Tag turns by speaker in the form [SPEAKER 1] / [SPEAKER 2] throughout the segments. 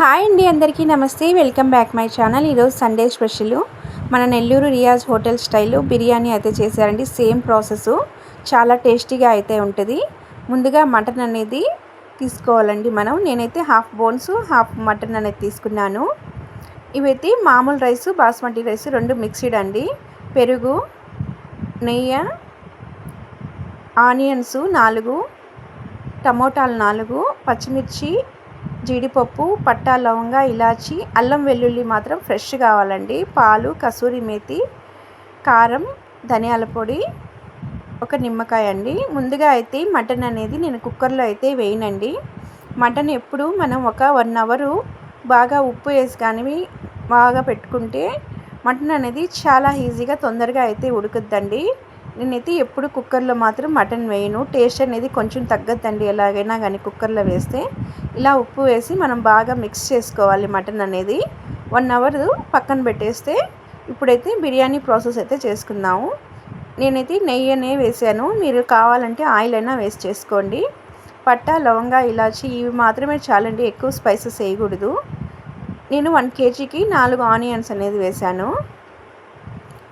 [SPEAKER 1] Hi అండి అందరికీ నమస్తే. Welcome back my channel. ఈరోజు సండే స్పెషల్. మన నెల్లూరు రియాజ్ హోటల్ స్టైల్లో బిర్యానీ అయితే చేశారండి. Same process. చాలా టేస్టీగా అయితే ఉంటుంది. ముందుగా మటన్ అనేది తీసుకోవాలండి మనం. నేనైతే హాఫ్ బోన్స్ హాఫ్ మటన్ అనేది తీసుకున్నాను. ఇవైతే మామూలు రైస్ బాస్మతి రైస్ రెండు మిక్స్డ్ అండి. పెరుగు నెయ్యి ఆనియన్స్ నాలుగు టమోటాలు నాలుగు పచ్చిమిర్చి జీడిపప్పు పట్టా లవంగ ఇలాచి అల్లం వెల్లుల్లి మాత్రం ఫ్రెష్ కావాలండి. పాలు కసూరి మేతి కారం ధనియాల పొడి ఒక నిమ్మకాయ అండి. ముందుగా అయితే మటన్ అనేది నేను కుక్కర్లో అయితే వేయనండి. మటన్ ఎప్పుడు మనం ఒక వన్ అవరు బాగా ఉప్పు వేసి కానీ బాగా పెట్టుకుంటే మటన్ అనేది చాలా ఈజీగా తొందరగా అయితే ఉడుకుద్దండి. నేనైతే ఎప్పుడు కుక్కర్లో మాత్రం మటన్ వేయను. టేస్ట్ అనేది కొంచెం తగ్గద్దండి ఎలాగైనా కానీ కుక్కర్లో వేస్తే. ఇలా ఉప్పు వేసి మనం బాగా మిక్స్ చేసుకోవాలి మటన్ అనేది. వన్ అవర్ పక్కన పెట్టేస్తే ఇప్పుడైతే బిర్యానీ ప్రాసెస్ అయితే చేసుకుందాము. నేనైతే నెయ్యి అనే వేసాను. మీరు కావాలంటే ఆయిల్ అయినా వేస్ట్ చేసుకోండి. పట్ట లవంగా ఇలాచి ఇవి మాత్రమే చాలండి. ఎక్కువ స్పైసెస్ వేయకూడదు. నేను వన్ కేజీకి నాలుగు ఆనియన్స్ అనేది వేశాను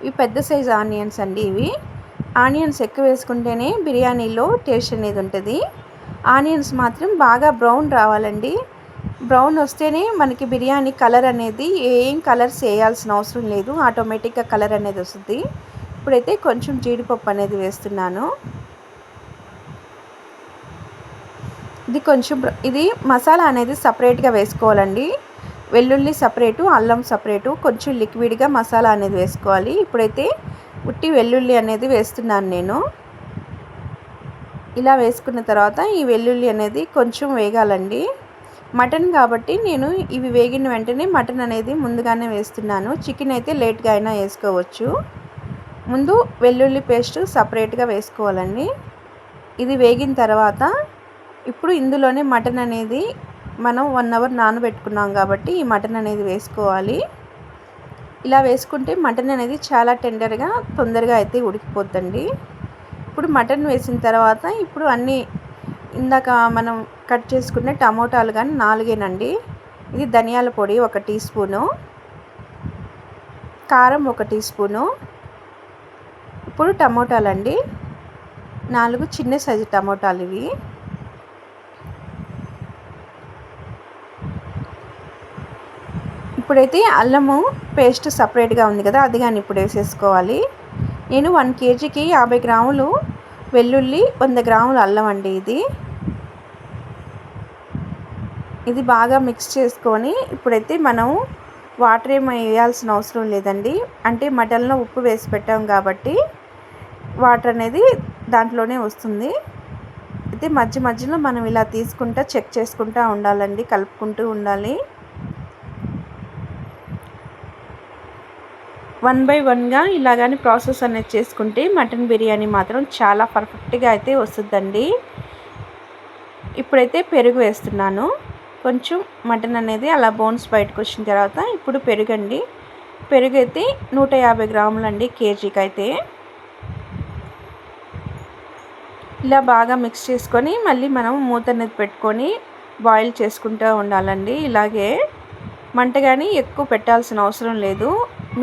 [SPEAKER 1] ఇవి పెద్ద సైజ్ ఆనియన్స్ అండి ఇవి. ఆనియన్స్ ఎక్కువ వేసుకుంటేనే బిర్యానీలో టేస్ట్ అనేది ఉంటుంది. ఆనియన్స్ మాత్రం బాగా బ్రౌన్ రావాలండి. బ్రౌన్ వస్తేనే మనకి బిర్యానీ కలర్ అనేది ఏం కలర్స్ వేయాల్సిన అవసరం లేదు. ఆటోమేటిక్గా కలర్ అనేది వస్తుంది. ఇప్పుడైతే కొంచెం జీడిపప్పు అనేది వేస్తున్నాను. ఇది కొంచెం ఇది మసాలా అనేది సపరేట్గా వేసుకోవాలండి. వెల్లుల్లి సపరేటు అల్లం సపరేటు కొంచెం లిక్విడ్గా మసాలా అనేది వేసుకోవాలి. ఇప్పుడైతే ఉట్టి వెల్లుల్లి అనేది వేస్తున్నాను నేను. ఇలా వేసుకున్న తర్వాత ఈ వెల్లుల్లి అనేది కొంచెం వేగాలండి. మటన్ కాబట్టి నేను ఇవి వేగిన వెంటనే మటన్ అనేది ముందుగానే వేస్తున్నాను. చికెన్ అయితే లేట్గా అయినా వేసుకోవచ్చు. ముందు వెల్లుల్లి పేస్ట్ సపరేట్గా వేసుకోవాలండి. ఇది వేగిన తర్వాత ఇప్పుడు ఇందులోనే మటన్ అనేది మనం వన్ అవర్ నానబెట్టుకున్నాం కాబట్టి ఈ మటన్ అనేది వేసుకోవాలి. ఇలా వేసుకుంటే మటన్ అనేది చాలా టెండర్గా తొందరగా అయితే ఉడికిపోద్దండి. ఇప్పుడు మటన్ వేసిన తర్వాత ఇప్పుడు అన్నీ ఇందాక మనం కట్ చేసుకున్న టమోటాలు కానీ నాలుగేనండి. ఇది ధనియాల పొడి ఒక టీ స్పూను. కారం ఒక టీ స్పూను. ఇప్పుడు టమోటాలు అండి నాలుగు చిన్న సైజు టమోటాలు ఇవి. ఇప్పుడైతే అల్లము పేస్ట్ సపరేట్గా ఉంది కదా అది కానీ ఇప్పుడు వేసేసుకోవాలి. నేను వన్ కేజీకి యాభై గ్రాములు వెల్లుల్లి వంద గ్రాములు అల్లం అండి ఇది. ఇది బాగా మిక్స్ చేసుకొని ఇప్పుడైతే మనం వాటర్ ఏమో వేయాల్సిన అవసరం లేదండి. అంటే మటన్లో ఉప్పు వేసి పెట్టాం కాబట్టి వాటర్ అనేది దాంట్లోనే వస్తుంది. అయితే మధ్య మధ్యలో మనం ఇలా తీసుకుంటా చెక్ చేసుకుంటూ ఉండాలండి కలుపుకుంటూ ఉండాలి. వన్ బై వన్గా ఇలాగని ప్రాసెస్ అనేది చేసుకుంటే మటన్ బిర్యానీ మాత్రం చాలా పర్ఫెక్ట్గా అయితే వస్తుందండి. ఇప్పుడైతే పెరుగు వేస్తున్నాను. కొంచెం మటన్ అనేది అలా బోన్స్ బయటకు వచ్చిన తర్వాత ఇప్పుడు పెరుగండి. పెరుగు అయితే నూట యాభై గ్రాములు అండి కేజీకి అయితే ఇలా బాగా మిక్స్ చేసుకొని మళ్ళీ మనం మూత అనేది పెట్టుకొని బాయిల్ చేసుకుంటూ ఉండాలండి. ఇలాగే మంట కానీ ఎక్కువ పెట్టాల్సిన అవసరం లేదు.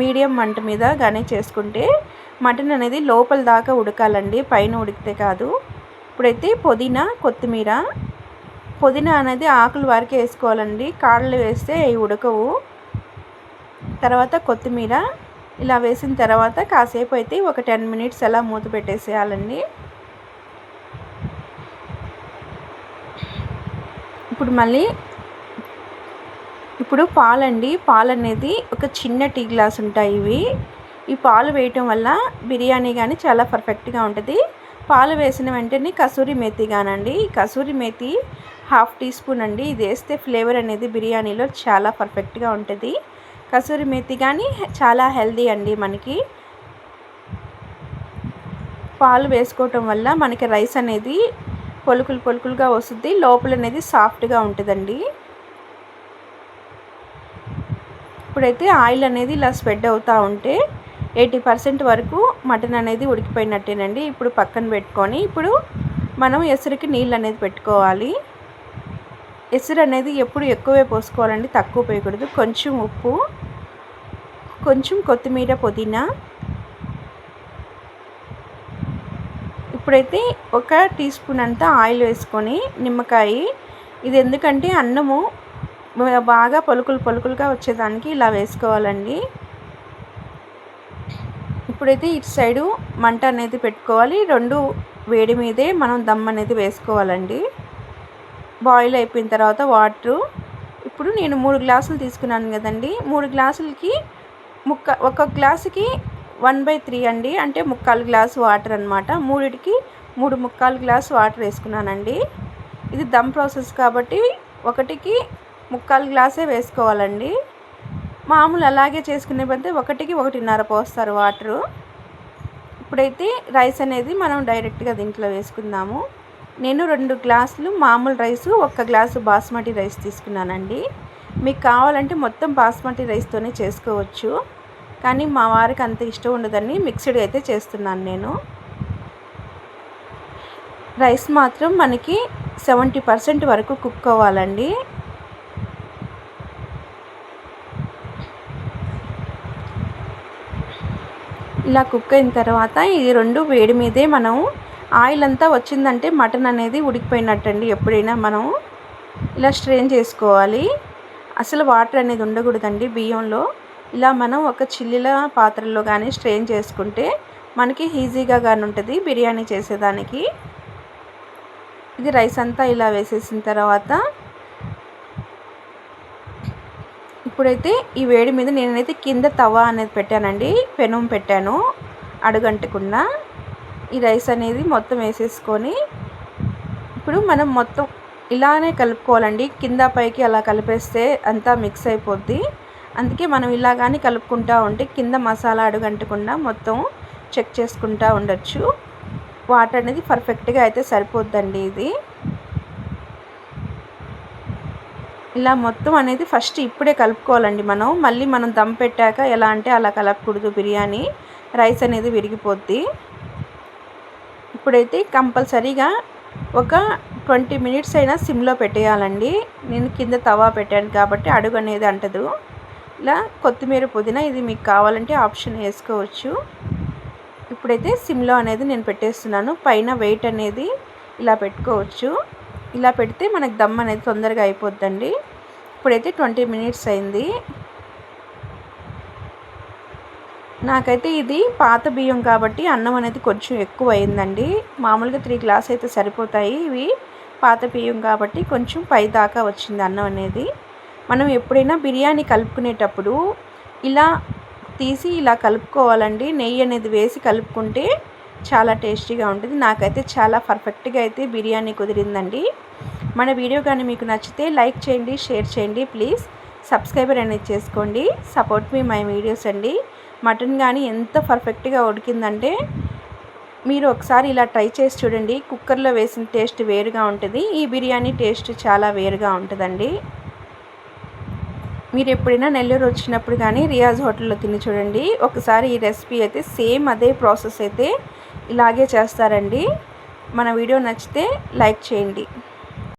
[SPEAKER 1] మీడియం మంట మీద కానీ చేసుకుంటే మటన్ అనేది లోపల దాకా ఉడకాలండి పైన ఉడికితే కాదు. ఇప్పుడైతే పుదీనా కొత్తిమీర పుదీనా అనేది ఆకులు వరకే వేసుకోవాలండి. కాళ్ళు వేస్తే అవి ఉడకవు. తర్వాత కొత్తిమీర ఇలా వేసిన తర్వాత కాసేపు అయితే ఒక టెన్ మినిట్స్ అలా మూత పెట్టేసేయాలండి. ఇప్పుడు మళ్ళీ ఇప్పుడు పాలండి. పాలు అనేది ఒక చిన్న టీ గ్లాస్ ఉంటాయి ఇవి. ఈ పాలు వేయటం వల్ల బిర్యానీ కానీ చాలా పర్ఫెక్ట్గా ఉంటుంది. పాలు వేసిన వెంటనే కసూరి మేతి కానండి kasuri methi half teaspoon అండి. ఇది వేస్తే ఫ్లేవర్ అనేది బిర్యానీలో చాలా పర్ఫెక్ట్గా ఉంటుంది. కసూరి మేతి కానీ చాలా హెల్దీ అండి మనకి. పాలు వేసుకోవటం వల్ల మనకి రైస్ అనేది పొలుకులు పొలుకులుగా వస్తుంది. లోపల అనేది సాఫ్ట్గా ఉంటుందండి. ఇప్పుడైతే ఆయిల్ అనేది ఇలా స్ప్రెడ్ అవుతూ ఉంటే ఎయిటీ పర్సెంట్ వరకు మటన్ అనేది ఉడికిపోయినట్టేనండి. ఇప్పుడు పక్కన పెట్టుకొని ఇప్పుడు మనం ఎసురుకి నీళ్ళు అనేది పెట్టుకోవాలి. ఎసురు అనేది ఎప్పుడు ఎక్కువే పోసుకోవాలండి తక్కువ పోయకూడదు. కొంచెం ఉప్పు కొంచెం కొత్తిమీర పుదీనా. ఇప్పుడైతే ఒక టీ స్పూన్ అంతా ఆయిల్ వేసుకొని నిమ్మకాయ. ఇది ఎందుకంటే అన్నము బాగా పలుకులు పలుకులుగా వచ్చేదానికి ఇలా వేసుకోవాలండి. ఇప్పుడైతే ఇటు సైడు మంట అనేది పెట్టుకోవాలి. రెండు వేడి మీదే మనం దమ్ అనేది వేసుకోవాలండి. బాయిల్ అయిపోయిన తర్వాత వాటరు. ఇప్పుడు నేను మూడు గ్లాసులు తీసుకున్నాను కదండి. మూడు గ్లాసులకి ముక్క ఒక గ్లాసుకి వన్ బై త్రీ అండి. అంటే ముక్కాలు గ్లాసు వాటర్ అనమాట మూడిటికి మూడు ముక్కాలు గ్లాసు వాటర్ వేసుకున్నానండి. ఇది దమ్ ప్రాసెస్ కాబట్టి ఒకటికి ముక్కాలు గ్లాసే వేసుకోవాలండి. మామూలు అలాగే చేసుకునే బద్దే ఒకటికి ఒకటిన్నర పోస్తారు వాటరు. ఇప్పుడైతే రైస్ అనేది మనం డైరెక్ట్గా దీంట్లో వేసుకుందాము. నేను రెండు గ్లాసులు మామూలు రైసు ఒక్క గ్లాసు బాస్మతి రైస్ తీసుకున్నానండి. మీకు కావాలంటే మొత్తం బాస్మతి రైస్తోనే చేసుకోవచ్చు. కానీ మా వారికి అంత ఇష్టం ఉండదని మిక్స్డ్ అయితే చేస్తున్నాను నేను. రైస్ మాత్రం మనకి సెవెంటీ పర్సెంట్ వరకు కుక్ అవ్వాలండి. ఇలా కుక్ అయిన తర్వాత ఇది రెండు వేడి మీదే మనం ఆయిల్ అంతా వచ్చిందంటే మటన్ అనేది ఉడికిపోయినట్టండి. ఎప్పుడైనా మనం ఇలా స్ట్రెయిన్ చేసుకోవాలి. అసలు వాటర్ అనేది ఉండకూడదండి బియ్యంలో. ఇలా మనం ఒక చిల్లిల పాత్రలో కానీ స్ట్రెయిన్ చేసుకుంటే మనకి ఈజీగా కానీ ఉంటుంది బిర్యానీ చేసేదానికి. ఇది రైస్ అంతా ఇలా వేసేసిన తర్వాత ఇప్పుడైతే ఈ వేడి మీద నేనైతే కింద తవా అనేది పెట్టానండి. పెనం పెట్టాను. అడుగంటకుండా ఈ రైస్ అనేది మొత్తం వేసేసుకొని ఇప్పుడు మనం మొత్తం ఇలానే కలుపుకోవాలండి. కింద పైకి అలా కలిపేస్తే అంతా మిక్స్ అయిపోద్ది. అందుకే మనం ఇలా కానీ కలుపుకుంటూ ఉంటే కింద మసాలా అడుగంటకుండా మొత్తం చెక్ చేసుకుంటూ ఉండొచ్చు. వాటర్ అనేది పర్ఫెక్ట్గా అయితే సరిపోద్దండి ఇది. ఇలా మొత్తం అనేది ఫస్ట్ ఇప్పుడే కలుపుకోవాలండి మనం. మళ్ళీ మనం దమ్ పెట్టాక ఎలా అంటే అలా కలపకూడదు బిర్యానీ. రైస్ అనేది విరిగిపోద్ది. ఇప్పుడైతే కంపల్సరీగా ఒక ట్వంటీ మినిట్స్ అయినా సిమ్లో పెట్టేయాలండి. నేను కింద తవా పెట్టాను కాబట్టి అడుగు అనేది అంటదు. ఇలా కొత్తిమీర పుదీనా ఇది మీకు కావాలంటే ఆప్షన్ వేసుకోవచ్చు. ఇప్పుడైతే సిమ్లో అనేది నేను పెట్టేస్తున్నాను. పైన వెయిట్ అనేది ఇలా పెట్టుకోవచ్చు. ఇలా పెడితే మనకు దమ్ అనేది తొందరగా అయిపోద్దండి. ఇప్పుడైతే ట్వంటీ మినిట్స్ అయింది. నాకైతే ఇది పాత బియ్యం కాబట్టి అన్నం అనేది కొంచెం ఎక్కువ అయిందండి. మామూలుగా త్రీ గ్లాస్ అయితే సరిపోతాయి ఇవి. పాత బియ్యం కాబట్టి కొంచెం పై దాకా వచ్చింది అన్నం అనేది. మనం ఎప్పుడైనా బిర్యానీ కలుపుకునేటప్పుడు ఇలా తీసి ఇలా కలుపుకోవాలండి. నెయ్యి అనేది వేసి కలుపుకుంటే చాలా టేస్టీగా ఉంటుంది. నాకైతే చాలా పర్ఫెక్ట్గా అయితే బిర్యానీ కుదిరిందండి. మన వీడియో కానీ మీకు నచ్చితే లైక్ చేయండి షేర్ చేయండి ప్లీజ్. సబ్స్క్రైబర్ అనేది చేసుకోండి. సపోర్ట్ మీ మై వీడియోస్ అండి. మటన్ కానీ ఎంత పర్ఫెక్ట్గా ఉడికిందంటే మీరు ఒకసారి ఇలా ట్రై చేసి చూడండి. కుక్కర్లో వేసిన టేస్ట్ వేరుగా ఉంటుంది. ఈ బిర్యానీ టేస్ట్ చాలా వేరుగా ఉంటుందండి. మీరు ఎప్పుడైనా నెల్లూరు వచ్చినప్పుడు కానీ రియాజ్ హోటల్లో తిని చూడండి. ఒకసారి ఈ రెసిపీ అయితే సేమ్ అదే ప్రాసెస్ అయితే ఇలాగే చేస్తారండి. మన వీడియో నచ్చితే లైక్ చేయండి.